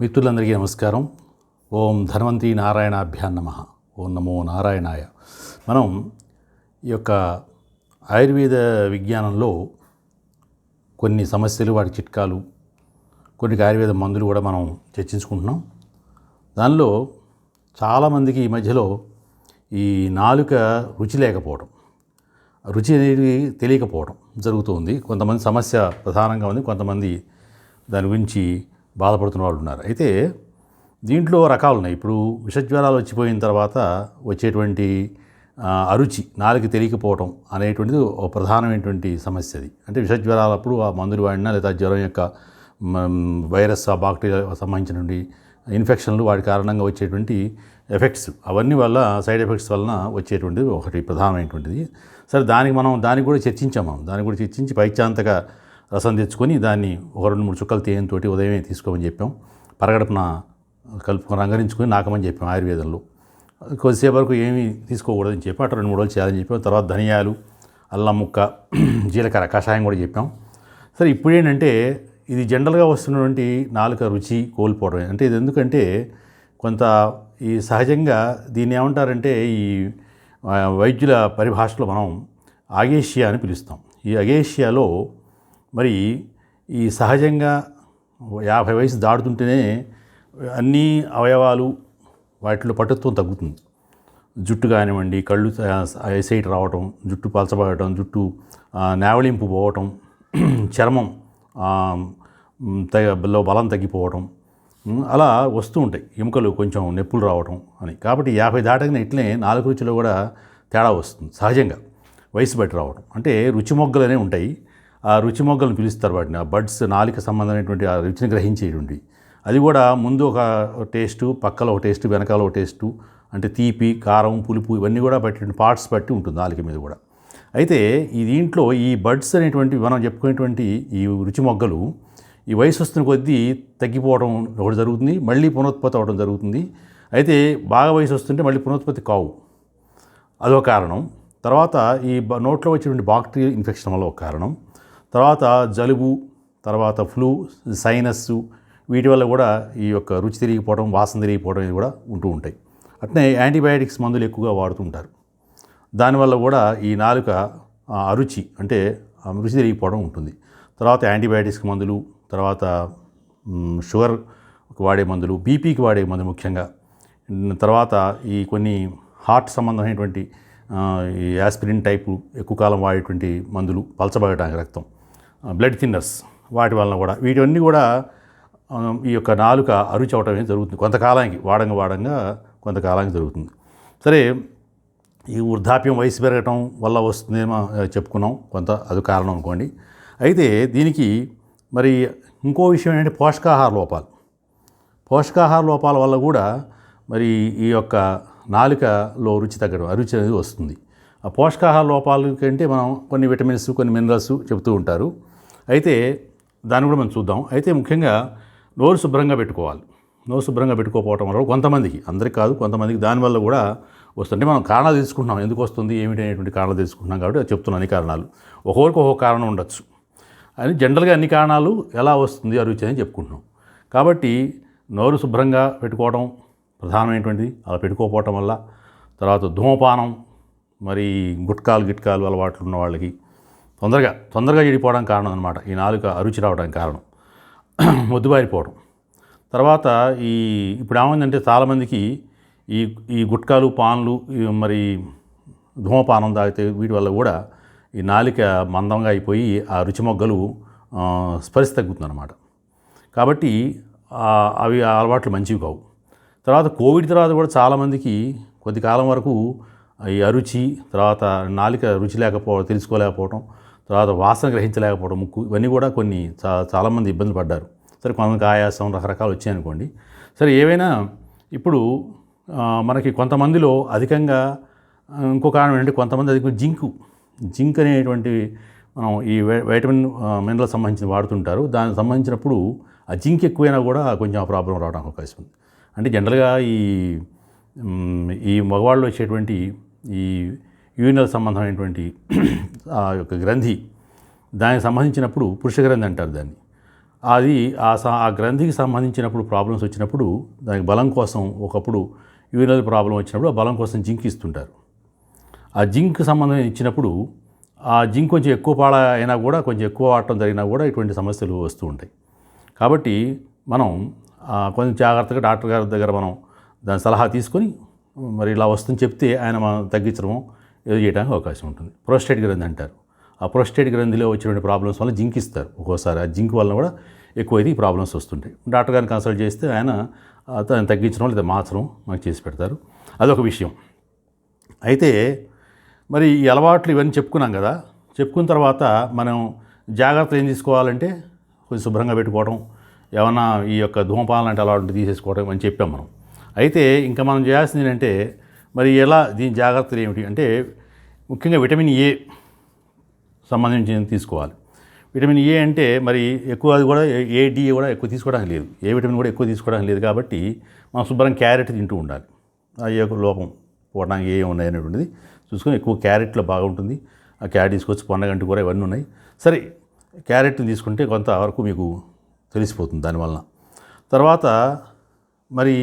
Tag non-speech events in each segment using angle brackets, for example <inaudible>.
మిత్రులందరికీ నమస్కారం. ఓం ధన్వంతి నారాయణాభ్యాన్ నమ. ఓం నమో నారాయణాయ. మనం ఈ యొక్క ఆయుర్వేద విజ్ఞానంలో కొన్ని సమస్యలు వాటి చిట్కాలు కొన్ని ఆయుర్వేద మందులు కూడా మనం చర్చించుకుంటున్నాం. దానిలో చాలామందికి ఈ మధ్యలో ఈ నాలుక రుచి లేకపోవడం రుచి అనేది తెలియకపోవడం జరుగుతుంది. కొంతమంది సమస్య ప్రధానంగా ఉంది. కొంతమంది దాని గురించి బాధపడుతున్న వాళ్ళు ఉన్నారు. అయితే దీంట్లో రకాలు ఉన్నాయి ఇప్పుడు విషజ్వరాలు వచ్చిపోయిన తర్వాత వచ్చేటువంటి అరుచి నాలుగు తెలియకపోవటం అనేటువంటిది ఒక ప్రధానమైనటువంటి సమస్య అది అంటే విషజ్వరాలప్పుడు ఆ మందులు వాడినా లేదా జ్వరం యొక్క వైరస్ ఆ బాక్టీరియా సంబంధించినటువంటి ఇన్ఫెక్షన్లు వాటి కారణంగా వచ్చేటువంటి ఎఫెక్ట్స్ అవన్నీ వల్ల సైడ్ ఎఫెక్ట్స్ వలన వచ్చేటువంటిది ఒకటి ప్రధానమైనటువంటిది. సరే దానికి మనం దానికి కూడా చర్చించాం మనం. దానికి కూడా చర్చించి పైచాంతగా రసం తెచ్చుకొని దాన్ని ఒక రెండు మూడు చుక్కలు తేయంతో ఉదయమే తీసుకోమని చెప్పాం. పరగడపున కలుపుకొని రంగరించుకొని నాకమని చెప్పాం ఆయుర్వేదంలో. కొద్దిసేపు వరకు ఏమీ తీసుకోకూడదని చెప్పి అటు రెండు మూడు రోజులు చేయాలని చెప్పాం. తర్వాత ధనియాలు అల్లం ముక్క <clears throat> జీలకర్ర కషాయం కూడా చెప్పాం. సరే ఇప్పుడు ఏంటంటే ఇది జనరల్గా వస్తున్నటువంటి నాలుక రుచి కోల్పోవడం అంటే ఇది ఎందుకంటే కొంత ఈ సహజంగా దీన్ని ఏమంటారంటే ఈ వైద్యుల పరిభాషలో మనం ఆగేషియా అని పిలుస్తాం. ఈ అగేషియాలో మరి ఈ సహజంగా యాభై వయసు దాటుతుంటేనే అన్ని అవయవాలు వాటిలో పటుత్వం తగ్గుతుంది. జుట్టు కానివ్వండి కళ్ళు ఐసైట్ రావటం జుట్టు పలచబడటం జుట్టు నేవలింపు పోవటం <clears throat> చర్మం తగ లో బలం తగ్గిపోవటం అలా వస్తూ ఉంటాయి. ఎముకలు కొంచెం నొప్పులు రావటం అని. కాబట్టి యాభై దాటగిన ఇట్లనే నాలుగు రుచిలో కూడా తేడా వస్తుంది సహజంగా. వయసు బట్టి రావడం అంటే రుచి మొగ్గలు ఉంటాయి. ఆ రుచి మొగ్గలను పిలుస్తారు వాటిని. ఆ బడ్స్ నాలిక సంబంధమైనటువంటి ఆ రుచిని గ్రహించేటువంటి. అది కూడా ముందు ఒక టేస్టు పక్కలో ఒక టేస్టు వెనకాల ఒక టేస్టు అంటే తీపి కారం పులుపు ఇవన్నీ కూడా బట్టి పార్ట్స్ బట్టి ఉంటుంది నాలిక మీద కూడా. అయితే ఈ దీంట్లో ఈ బడ్స్ అనేటువంటి మనం చెప్పుకునేటువంటి ఈ రుచి మొగ్గలు ఈ వయసు వస్తున్న కొద్దీ తగ్గిపోవడం ఒకటి జరుగుతుంది మళ్ళీ పునరుత్పత్తి అవడం జరుగుతుంది. అయితే బాగా వయసు వస్తుంటే మళ్ళీ పునరుత్పత్తి కావు. అదొక కారణం. తర్వాత ఈ నోట్లో వచ్చేటువంటి బాక్టీరియల్ ఇన్ఫెక్షన్ వల్ల ఒక కారణం. తర్వాత జలుబు తర్వాత ఫ్లూ సైనస్ వీటి వల్ల కూడా ఈ యొక్క రుచి తిరిగిపోవడం వాసన తిరిగిపోవడం ఇది కూడా ఉంటూ ఉంటాయి. అట్నే యాంటీబయాటిక్స్ మందులు ఎక్కువగా వాడుతుంటారు దానివల్ల కూడా ఈ నాలుక అరుచి అంటే రుచి తిరిగిపోవడం ఉంటుంది. తర్వాత యాంటీబయాటిక్స్ మందులు తర్వాత షుగర్ వాడే మందులు బీపీకి వాడే మందులు ముఖ్యంగా. తర్వాత ఈ కొన్ని హార్ట్ సంబంధమైనటువంటి ఈ యాస్పిరిన్ టైపు ఎక్కువ కాలం వాడేటువంటి మందులు పలచబడటానికి రక్తం. బ్లడ్ థిన్నర్స్ వాటి వలన కూడా. వీటివన్నీ కూడా ఈ యొక్క నాలుక అరుచి అవటం అనేది జరుగుతుంది. కొంతకాలానికి వాడంగా వాడంగా కొంతకాలానికి జరుగుతుంది. సరే ఈ వృద్ధాప్యం వయసు పెరగటం వల్ల వస్తుందేమో చెప్పుకున్నాం కొంత అది కారణం అనుకోండి. అయితే దీనికి మరి ఇంకో విషయం ఏంటంటే పోషకాహార లోపాలు. పోషకాహార లోపాల వల్ల కూడా మరి ఈ యొక్క నాలుకలో రుచి తగ్గడం అరుచి అనేది వస్తుంది. ఆ పోషకాహార లోపాల కంటే మనం కొన్ని విటమిన్స్ కొన్ని మినరల్స్ చెబుతూ ఉంటారు. అయితే దాన్ని కూడా మనం చూద్దాం. అయితే ముఖ్యంగా నోరు శుభ్రంగా పెట్టుకోవాలి. నోరు శుభ్రంగా పెట్టుకోకపోవటం వల్ల కొంతమందికి అందరికి కాదు కొంతమందికి దానివల్ల కూడా వస్తుంటే మనం కారణాలు తెలుసుకుంటున్నాం. ఎందుకు వస్తుంది? ఏమిటి అనేటువంటి కారణాలు తెలుసుకుంటున్నాం కాబట్టి చెప్తున్నాను అన్ని కారణాలు. ఒక్కొక్కరికి ఒక్కొక్క కారణం ఉండొచ్చు. అని జనరల్గా అన్ని కారణాలు ఎలా వస్తుంది? అరుచి అని చెప్పుకుంటున్నాం. కాబట్టి నోరు శుభ్రంగా పెట్టుకోవడం ప్రధానమైనటువంటిది. అలా పెట్టుకోకపోవటం వల్ల తర్వాత ధూమపానం మరి గుట్కాలు గిట్కాలు అలవాట్లు ఉన్న వాళ్ళకి తొందరగా తొందరగా చెడిపోవడం కారణం అనమాట ఈ నాలుక అరుచి రావడానికి కారణం. <clears throat> మొద్దుబారిపోవడం తర్వాత ఈ ఇప్పుడు ఏమైందంటే చాలామందికి ఈ ఈ గుట్కాలు పాన్లు మరి ధూమపానం తాగితే వీటి వల్ల కూడా ఈ నాలిక మందంగా అయిపోయి ఆ రుచి మొగ్గలు స్పరిశ తగ్గుతుందన్నమాట. కాబట్టి అవి ఆ అలవాట్లు మంచివి కావు. తర్వాత కోవిడ్ తర్వాత కూడా చాలామందికి కొద్ది కాలం వరకు ఈ అరుచి తర్వాత నాలిక రుచి లేకపోవడం తెలుసుకోలేకపోవడం తర్వాత వాసన గ్రహించలేకపోవడం ముక్కు ఇవన్నీ కూడా కొన్ని చా చాలామంది ఇబ్బంది పడ్డారు. సరే కొంతమందికి ఆయాసం రకరకాలు వచ్చాయనుకోండి. సరే ఏవైనా ఇప్పుడు మనకి కొంతమందిలో అధికంగా ఇంకో కారణం ఏంటంటే కొంతమంది అధికంగా జింకు జింక్ అనేటువంటి మనం ఈ వైటమిన్ మినరల్ సంబంధించిన వాడుతుంటారు. దానికి సంబంధించినప్పుడు ఆ జింక్ ఎక్కువైనా కూడా కొంచెం ప్రాబ్లం రావడానికి అవకాశం ఉంది. అంటే జనరల్గా ఈ ఈ మగవాళ్ళు వచ్చేటువంటి ఈ యూరినల్ సంబంధమైనటువంటి ఆ యొక్క గ్రంథి దానికి సంబంధించినప్పుడు పురుష గ్రంథి అంటారు దాన్ని. అది ఆ స ఆ గ్రంథికి సంబంధించినప్పుడు ప్రాబ్లమ్స్ వచ్చినప్పుడు దానికి బలం కోసం ఒకప్పుడు యూరినరీ ప్రాబ్లం వచ్చినప్పుడు ఆ బలం కోసం జింక్ ఇస్తుంటారు. ఆ జింక్ సంబంధం ఇచ్చినప్పుడు ఆ జింక్ కొంచెం ఎక్కువ పాడ అయినా కూడా కొంచెం ఎక్కువ వాడటం జరిగినా కూడా ఇటువంటి సమస్యలు వస్తూ ఉంటాయి. కాబట్టి మనం కొంచెం జాగ్రత్తగా డాక్టర్ గారి దగ్గర మనం దాని సలహా తీసుకొని మరి ఇలా వస్తుంది చెప్తే ఆయన మనం తగ్గించడము చేయడానికి అవకాశం ఉంటుంది. ప్రోస్టేట్ గ్రంథి అంటారు. ఆ ప్రోస్టేట్ గ్రంథిలో వచ్చినటువంటి ప్రాబ్లమ్స్ వల్ల జింక్ ఇస్తారు. ఒక్కోసారి ఆ జింక్ వల్ల కూడా ఎక్కువైతే ఈ ప్రాబ్లమ్స్ వస్తుంటాయి. డాక్టర్ గారిని కన్సల్ట్ చేస్తే ఆయన ఆ, తగ్గించడం లేదా మార్చడం మనకు చేసి పెడతారు. అదొక విషయం. అయితే మరి ఈ అలవాట్లు ఇవన్నీ చెప్పుకున్నాం కదా. చెప్పుకున్న తర్వాత మనం జాగ్రత్తలు ఏం తీసుకోవాలంటే కొంచెం శుభ్రంగా పెట్టుకోవడం ఏమన్నా ఈ యొక్క ధూమపానం లాంటి అలవాట్లు తీసేసుకోవడం అని చెప్పాం మనం. అయితే ఇంకా మనం చేయాల్సింది ఏంటంటే మరి ఎలా దీని జాగ్రత్తలు ఏమిటి? అంటే ముఖ్యంగా విటమిన్ ఏ సంబంధించిన తీసుకోవాలి. విటమిన్ ఏ అంటే మరి ఎక్కువ అది కూడా ఏ డి కూడా ఎక్కువ తీసుకోవడానికి లేదు. ఏ విటమిన్ కూడా ఎక్కువ తీసుకోవడానికి లేదు కాబట్టి మనం శుభ్రం క్యారెట్ తింటూ ఉండాలి. ఆ ఏ లోపం పోవడానికి ఏ ఉన్నాయి అనేటువంటిది చూసుకొని ఎక్కువ క్యారెట్లో బాగుంటుంది. ఆ క్యారెట్ తీసుకొచ్చి పొన్నగంటి కూర ఇవన్నీ ఉన్నాయి. సరే క్యారెట్ని తీసుకుంటే కొంతవరకు మీకు తెలిసిపోతుంది దానివల్ల తర్వాత మరి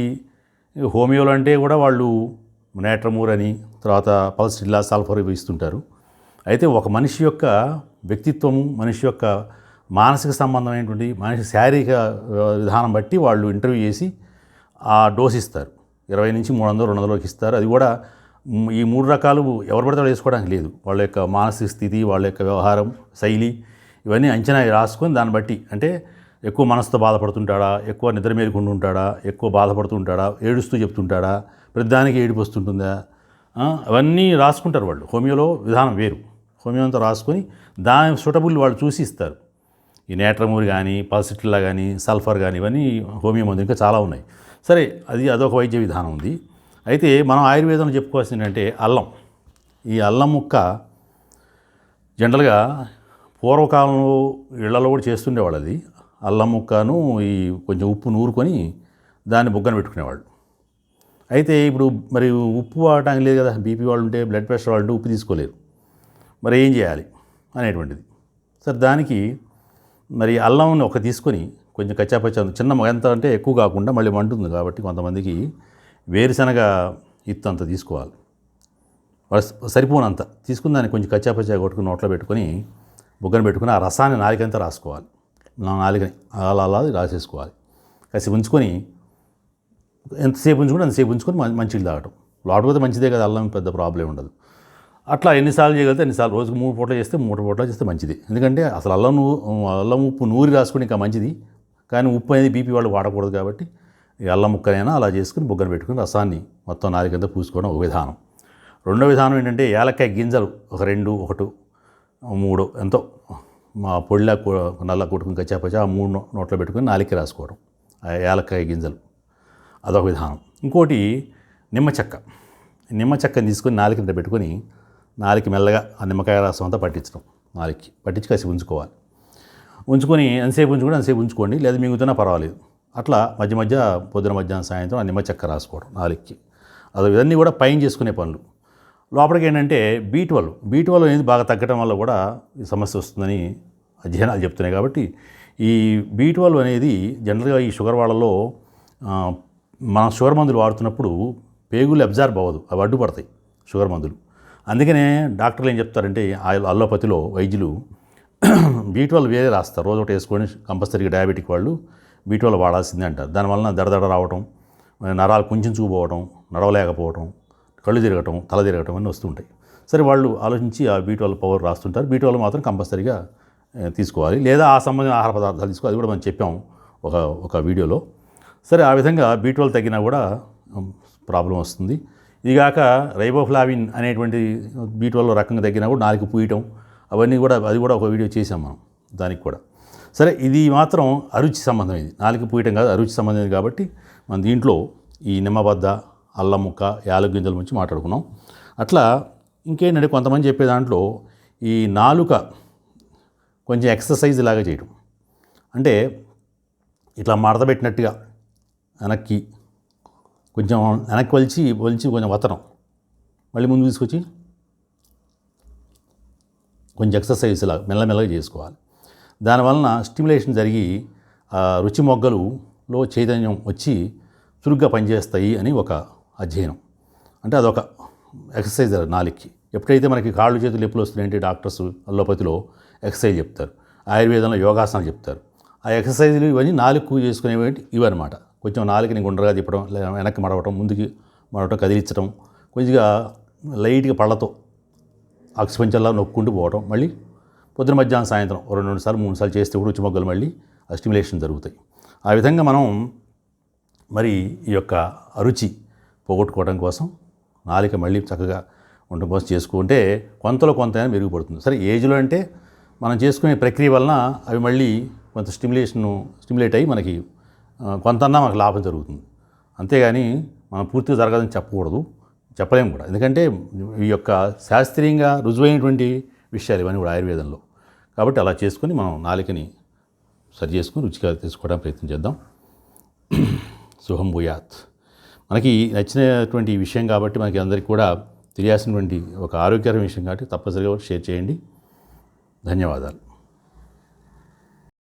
హోమియోలు అంటే కూడా వాళ్ళు మునాట్రమూర్ అని తర్వాత పల్స్టిల్లా సల్ఫర్ ఇస్తుంటారు అయితే ఒక మనిషి యొక్క వ్యక్తిత్వము మనిషి యొక్క మానసిక సంబంధమైనటువంటి మనిషి శారీరక విధానం బట్టి వాళ్ళు ఇంటర్వ్యూ చేసి ఆ డోస్ ఇస్తారు. ఇరవై నుంచి మూడు వందలు రెండు వందలకి ఇస్తారు. అది కూడా ఈ మూడు రకాలు ఎవరు పడితే వాళ్ళు వేసుకోవడానికి లేదు. వాళ్ళ యొక్క మానసిక స్థితి వాళ్ళ యొక్క వ్యవహారం శైలి ఇవన్నీ అంచనా రాసుకొని దాన్ని బట్టి అంటే ఎక్కువ మనసుతో బాధపడుతుంటాడా ఎక్కువ నిద్ర మేలుకుంటుంటాడా ఎక్కువ బాధపడుతుంటాడా ఏడుస్తూ చెప్తుంటాడా ప్రతిదానికి ఏడుపు వస్తుంటుందా? అవన్నీ రాసుకుంటారు వాళ్ళు. హోమియోలో విధానం వేరు. హోమియో అంతా రాసుకొని దాని సూటబుల్ వాళ్ళు చూసి ఇస్తారు. ఈ నేట్రమూర్ కానీ పల్సిట్లా కానీ సల్ఫర్ కానీ ఇవన్నీ హోమియో మందు ఇంకా చాలా ఉన్నాయి. సరే అది అదొక వైద్య విధానం ఉంది. అయితే మనం ఆయుర్వేదంలో చెప్పుకోవాల్సింది ఏంటంటే అల్లం. ఈ అల్లం ముక్క జనరల్గా పూర్వకాలంలో ఇళ్ళలో కూడా చేస్తుండేవాళ్ళు అది. అల్లం ముక్కను ఈ కొంచెం ఉప్పు నూరుకొని దాన్ని బుగ్గన పెట్టుకునేవాళ్ళు. అయితే ఇప్పుడు మరి ఉప్పు వాడటానికి లేదు కదా బీపీ వాళ్ళు ఉంటే బ్లడ్ ప్రెషర్ వాళ్ళు ఉంటే ఉప్పు తీసుకోలేరు. మరి ఏం చేయాలి అనేటువంటిది. సరే దానికి మరి అల్లం ఒక తీసుకొని కొంచెం కచ్చాపచ్చా చిన్న ఎంత అంటే ఎక్కువ కాకుండా మళ్ళీ మంటుంది కాబట్టి కొంతమందికి వేరుశనగ ఇత్తు అంత తీసుకోవాలి. సరిపోనంత. తీసుకుని దాన్ని కొంచెం కచ్చాపచ్చా కొట్టుకుని నోట్లో పెట్టుకొని బుగ్గన పెట్టుకుని ఆ రసాన్ని నాలుగంతా రాసుకోవాలి. నా నాలుకని అలా అలా రాసేసుకోవాలి. కాసి ఉంచుకొని ఎంతసేపు ఉంచుకుంటే అంతసేపు ఉంచుకొని మం- మంచిగా తాగటం. లోపలిపోతే మంచిదే కదా అల్లం పెద్ద ప్రాబ్లం ఉండదు. అట్లా ఎన్నిసార్లు చేయగలిగితే ఎన్నిసార్లు? రోజుకు మూడు పూటలు చేస్తే మూడు పూటలు చేస్తే మంచిది. ఎందుకంటే అసలు అల్లం నువ్వు అల్లం ఉప్పు నూరి రాసుకుని ఇంకా మంచిది. కానీ ఉప్పు అనేది బీపీ వాళ్ళు వాడకూడదు కాబట్టి అల్లం ముక్కనైనా అలా చేసుకుని బుగ్గన పెట్టుకుని రసాన్ని మొత్తం నాలుగంతా పూసుకోవడం ఒక విధానం. రెండో విధానం ఏంటంటే ఏలక్కాయ గింజలు ఒక రెండు ఒకటి మూడు ఎంతో. మా పొడిలా నల్ల కొట్టుకుని కచ్చాపచ్చా ఆ మూడు నోట్లో పెట్టుకుని నాలికి రాసుకోవడం. ఆ ఏలక్కాయ గింజలు. అదొక విధానం. ఇంకోటి నిమ్మ చెక్క. నిమ్మ చెక్కని తీసుకొని నాలుగు కింద పెట్టుకొని నాలుగు మెల్లగా ఆ నిమ్మకాయ రసం అంతా పట్టించడం నాలుగుకి. పట్టించి కలిసి ఉంచుకోవాలి. ఉంచుకొని ఎంతసేపు ఉంచుకోండి అంతసేపు ఉంచుకోండి. లేదా మింగుతున్నా పర్వాలేదు. అట్లా మధ్య మధ్య పొద్దున మధ్యాహ్నం సాయంత్రం ఆ నిమ్మ చెక్క రాసుకోవడం నాలుగుకి. అది ఇవన్నీ కూడా పైన చేసుకునే పనులు. లోపలికి ఏంటంటే బీ ట్వెల్వ్ బీట్ అనేది బాగా తగ్గడం వల్ల కూడా ఈ సమస్య వస్తుందని అధ్యయనాలు చెప్తున్నాయి కాబట్టి ఈ బీట్ అనేది జనరల్గా ఈ షుగర్ వాళ్ళలో మనం షుగర్ మందులు వాడుతున్నప్పుడు పేగులు అబ్జార్బ్ అవ్వదు అవి అడ్డుపడతాయి షుగర్ మందులు. అందుకనే డాక్టర్లు ఏం చెప్తారంటే ఆ- అల్లోపతిలో వైద్యులు బీ ట్వెల్వ్ వేరే రాస్తారు. రోజు ఒకటి వేసుకొని కంపల్సరీగా డయాబెటిక్ వాళ్ళు బీ వల్ల వాడాల్సిందే అంటారు. దానివల్ల దడదడ రావటం నరాలు కుంచుకుపోవడం నడవలేకపోవడం కళ్ళు తిరగటం తల తిరగటం అన్నీ వస్తుంటాయి సరే వాళ్ళు ఆలోచించి ఆ బీ వల్ల పవర్ రాస్తుంటారు. బీ ట్వెల్వ్ మాత్రం కంపల్సరీగా తీసుకోవాలి. లేదా ఆ సంబంధించిన ఆహార పదార్థాలు తీసుకోవాలి. అది కూడా మనం చెప్పాం ఒక ఒక వీడియోలో. సరే ఆ విధంగా బీ తగ్గినా కూడా ప్రాబ్లం వస్తుంది. ఇదిగాక రైబోఫ్లావిన్ అనేటువంటి బీ రకంగా తగ్గినా కూడా నాలుగు పూయటం అవన్నీ కూడా అది కూడా ఒక వీడియో చేసాం మనం దానికి కూడా. సరే ఇది మాత్రం అరుచి సంబంధం ఇది నాలుగు పూయటం కాదు అరుచి సంబంధం కాబట్టి మన దీంట్లో ఈ నిమ్మబద్ద అల్లం ముక్క యాలకు గింజల నుంచి మాట్లాడుకున్నాం. అట్లా ఇంకేంటంటే కొంతమంది చెప్పే దాంట్లో ఈ నాలుక కొంచెం ఎక్సర్సైజ్ లాగా చేయడం అంటే ఇట్లా మడతబెట్టినట్టుగా వెనక్కి. కొంచెం వెనక్కి వలిచి వలిచి కొంచెం వతనం మళ్ళీ ముందు తీసుకొచ్చి కొంచెం ఎక్సర్సైజ్ లాగా మెల్లమెల్లగా చేసుకోవాలి. దానివలన స్టిమ్యులేషన్ జరిగి రుచి మొగ్గలులో చైతన్యం వచ్చి చురుగ్గా పనిచేస్తాయి అని ఒక అధ్యయనం. అంటే అదొక ఎక్సర్సైజ్ నాలుగుకి ఎప్పుడైతే మనకి కాళ్ళు చేతులు ఎప్పులు వస్తున్నాయంటే డాక్టర్స్ అల్లోపతిలో ఎక్సర్సైజ్ చెప్తారు. ఆయుర్వేదంలో యోగాసనాలు చెప్తారు. ఆ ఎక్సర్సైజ్లు ఇవన్నీ నాలుగు చేసుకునేవి ఇవన్నమాట. కొంచెం నాలుగుని గుండ్రగా తిప్పడం లేదా వెనక్కి మడవటం ముందుకి మడవటం కదిలించడం కొద్దిగా లైట్గా పళ్ళతో అక్షపంచల్లా నొక్కుంటూ పోవటం మళ్ళీ పొద్దున మధ్యాహ్నం సాయంత్రం రెండు రెండు సార్లు మూడు సార్లు చేస్తే కూడా రుచి మొగ్గలు మళ్ళీ ఆ స్టిమ్యులేషన్ జరుగుతాయి. ఆ విధంగా మనం మరి ఈ యొక్క అరుచి పోగొట్టుకోవడం కోసం నాలిక మళ్ళీ చక్కగా ఉండడం కోసం చేసుకుంటే కొంతలో కొంత మెరుగుపడుతుంది. సరే ఏజ్లో అంటే మనం చేసుకునే ప్రక్రియ వలన అవి మళ్ళీ కొంత స్టిమ్యులేషన్ స్టిమ్యులేట్ అయ్యి మనకి కొంతన్నా మనకు లాభం జరుగుతుంది. అంతేగాని మనం పూర్తిగా జరగదని చెప్పకూడదు. చెప్పలేము కూడా. ఎందుకంటే ఈ యొక్క శాస్త్రీయంగా రుజువైనటువంటి విషయాలు ఇవన్నీ కూడా ఆయుర్వేదంలో. కాబట్టి అలా చేసుకొని మనం నాలికని సరి చేసుకుని రుచిగా తీసుకోవడానికి ప్రయత్నం చేద్దాం. శుభం భూయాత్. మనకి నచ్చినటువంటి విషయం కాబట్టి మనకి అందరికీ కూడా తెలియాల్సినటువంటి ఒక ఆరోగ్యకరమైన విషయం కాబట్టి తప్పనిసరిగా షేర్ చేయండి. ధన్యవాదాలు.